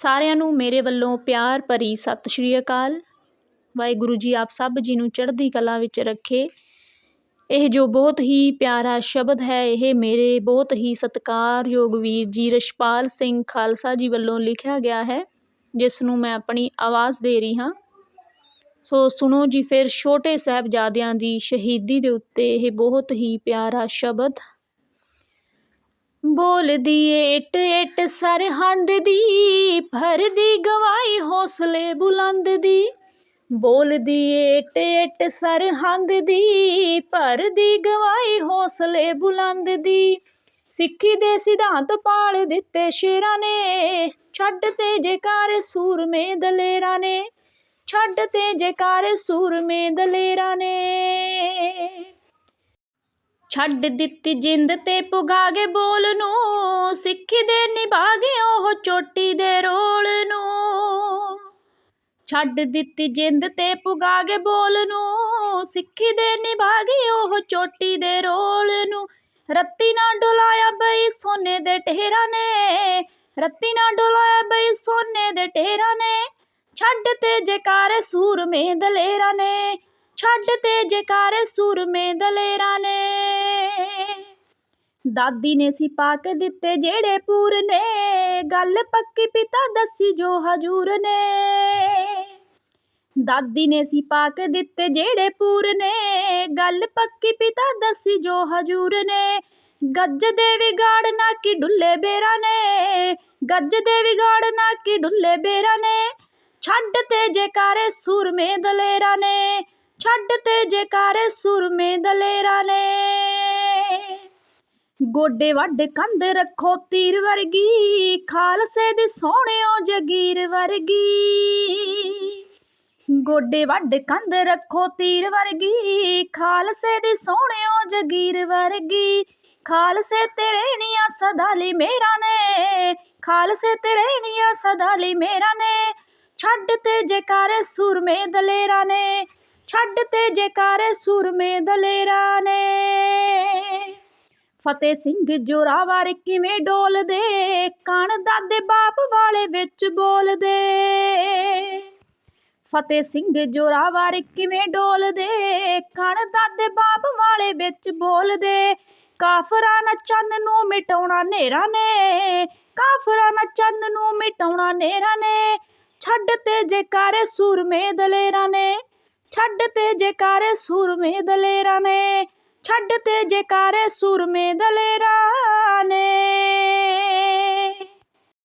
ਸਾਰਿਆਂ ਨੂੰ ਮੇਰੇ ਵੱਲੋਂ ਪਿਆਰ ਭਰੀ ਸਤਿ ਸ਼੍ਰੀ ਅਕਾਲ। ਵਾਹਿਗੁਰੂ ਜੀ ਆਪ ਸਭ ਜੀ ਨੂੰ ਚੜ੍ਹਦੀ ਕਲਾ ਵਿੱਚ ਰੱਖੇ। ਇਹ ਜੋ ਬਹੁਤ ਹੀ ਪਿਆਰਾ ਸ਼ਬਦ ਹੈ, ਇਹ ਮੇਰੇ ਬਹੁਤ ਹੀ ਸਤਿਕਾਰਯੋਗ ਵੀਰ ਜੀ ਰਛਪਾਲ ਸਿੰਘ ਖਾਲਸਾ ਜੀ ਵੱਲੋਂ ਲਿਖਿਆ ਗਿਆ ਹੈ, ਜਿਸ ਨੂੰ ਮੈਂ ਆਪਣੀ ਆਵਾਜ਼ ਦੇ ਰਹੀ ਹਾਂ। ਸੋ ਸੁਣੋ ਜੀ, ਫਿਰ ਛੋਟੇ ਸਾਹਿਬਜ਼ਾਦਿਆਂ ਦੀ ਸ਼ਹੀਦੀ ਦੇ ਉੱਤੇ ਇਹ ਬਹੁਤ ਹੀ ਪਿਆਰਾ ਸ਼ਬਦ ਬੋਲਦੀ ਏ ਇੱਟ ਇੱਟ ਸਰਹੰਦ ਦੀ ਭਰਦੀ ਗਵਾਈ ਹੌਸਲੇ ਬੁਲੰਦ ਦੀ। ਬੋਲਦੀ ਏ ਇੱਟ ਇੱਟ ਸਰਹੰਦ ਦੀ ਭਰਦੀ ਗਵਾਈ ਹੌਸਲੇ ਬੁਲੰਦ ਦੀ। ਸਿੱਖੀ ਦੇ ਸਿਧਾਂਤ ਪਾਲ ਦਿੱਤੇ ਸ਼ੇਰਾਂ ਨੇ, ਛੱਡ ਤੇ ਜੇਕਾਰ ਸੂਰਮੇ ਦਲੇਰਾਂ ਨੇ। ਛੱਡ ਤੇ ਜੇਕਾਰ ਸੂਰਮੇ ਦਲੇਰਾਂ ਨੇ। ਛੱਡ ਦਿੱਤੀ ਜਿੰਦ ਤੇ ਪੁਗਾ ਗਏ ਬੋਲ ਨੂੰ, ਸਿੱਖੀ ਦੇ ਨਿਭਾਗੇ ਉਹ ਚੋਟੀ ਦੇ ਰੋਲ ਨੂੰ। ਛੱਡ ਦਿੱਤੀ ਜਿੰਦ ਤੇ ਪੁਗਾ ਗਏ ਬੋਲ ਨੂੰ, ਸਿੱਖੀ ਦੇ ਨਿਭਾਗੇ ਉਹ ਚੋਟੀ ਦੇ ਰੋਲ ਨੂੰ। ਰੱਤੀ ਨਾ ਡੁਲਾਇਆ ਬਈ ਸੋਨੇ ਦੇ ਟਹਿਰਾਂ ਨੇ, ਰੱਤੀ ਨਾ ਡੁਲਾਇਆ ਬਈ ਸੋਨੇ ਦੇ ਟਹਿਰਾਂ ਨੇ। ਛੱਡ ਤੇ ਜੇਕਾਰ ਸੂਰਮੇ ਦਲੇਰਾਂ ਨੇ ਛੱਡ ਤੇ ਜੇਕਾਰ ਸੂਰਮੇ ਦਲੇਰਾਂ ਨੇ। ਦਾਦੀ ਨੇ ਸੀ ਪਾਕ ਦਿੱਤੇ ਜਿਹੜੇ ਪੂਰ ਨੇ। ਗੱਲ ਪੱਕੀ ਪਿਤਾ ਦੱਸੀ ਜੋ ਹਜੂਰ ਨੇ। ਦਾਦੀ ਨੇ ਸੀ ਪਾਕ ਦਿੱਤੇ ਜਿਹੜੇ ਪੂਰ ਨੇ। ਗੱਲ ਪੱਕੀ ਪਿਤਾ ਦੱਸੀ ਜੋ ਹਜੂਰ ਨੇ। ਗੱਜ ਦੇ ਵਿਗਾੜ ਨਾ ਕੀ ਡੁੱਲੇ ਬੇਰਾ ਨੇ। ਗੱਜ ਦੇ ਵਿਗਾੜ ਨਾ ਕੀ ਡੁੱਲੇ ਬੇਰਾ ਨੇ। ਛੱਡ ਤੇ ਜੈਕਾਰੇ ਸੂਰਮੇ ਦਲੇਰਾਂ ਨੇ। ਛੱਡ ਤੇ ਜੈਕਾਰੇ ਸੂਰਮੇ ਦਲੇਰਾਂ ਨੇ ਗੋਡੇ ਵੱਡ ਕੰਧ ਰੱਖੋ ਤੀਰ ਵਰਗੀ, ਖਾਲਸੇ ਦੀ ਸੋਹਣਿਓ ਜਗੀਰ ਵਰਗੀ। ਗੋਡੇ ਵੱਡ ਕੰਧ ਰੱਖੋ ਤੀਰ ਵਰਗੀ, ਖਾਲਸੇ ਦੀ ਸੋਹਣਿਓ ਜਗੀਰ ਵਰਗੀ। ਖਾਲਸੇ ਤੇ ਰਹਿਣੀਆਂ ਸਦਾ ਲਈ ਮੇਰਾ ਨੇ, ਖਾਲਸੇ ਤੇ ਰਹਿਣੀਆਂ ਸਦਾ ਲਈ ਮੇਰਾ ਨੇ। ਛੱਡ ਤੇ ਜੈਕਾਰੇ ਸੁਰਮੇ ਦਲੇਰਾਂ ਨੇ ਛੱਡ ਤੇ ਜੇਕਾਰੇ ਸੂਰਮੇ ਦਲੇਰਾਂ ਨੇ। ਫਤਿਹ ਸਿੰਘ ਜੋਰਾਵਰ ਕਿਵੇਂ ਡੋਲਦੇ? ਕਣ ਦਾਦੇ ਬਾਪ ਵਾਲੇ ਵਿੱਚ ਬੋਲਦੇ। ਫਤਿਹ ਸਿੰਘ ਜੋਰਾਵਰ ਕਿਵੇਂ ਡੋਲਦੇ? ਕਣ ਦਾਦੇ ਬਾਪ ਵਾਲੇ ਵਿੱਚ ਬੋਲਦੇ। ਕਾਫਰਾਂ ਨਾ ਚੰਨ ਨੂੰ ਮਿਟਾਉਣਾ ਨੇਰਾ ਨੇ। ਕਾਫਰਾਂ ਨਾ ਚੰਨ ਨੂੰ ਮਿਟਾਉਣਾ ਨੇਰਾ ਨੇ। ਛੱਡ ਤੇ ਜੇਕਾਰੇ ਸੂਰਮੇ ਦਲੇਰਾਂ ਨੇ। ਛੱਡ ਤੇ ਜੇਕਾਰੇ ਸੂਰਮੇ ਦਲੇਰਾਂ ਨੇ ਛੱਡ ਤੇ ਜੇਕਾਰੇ ਸੂਰਮੇ ਦਲੇਰਾਂ ਨੇ।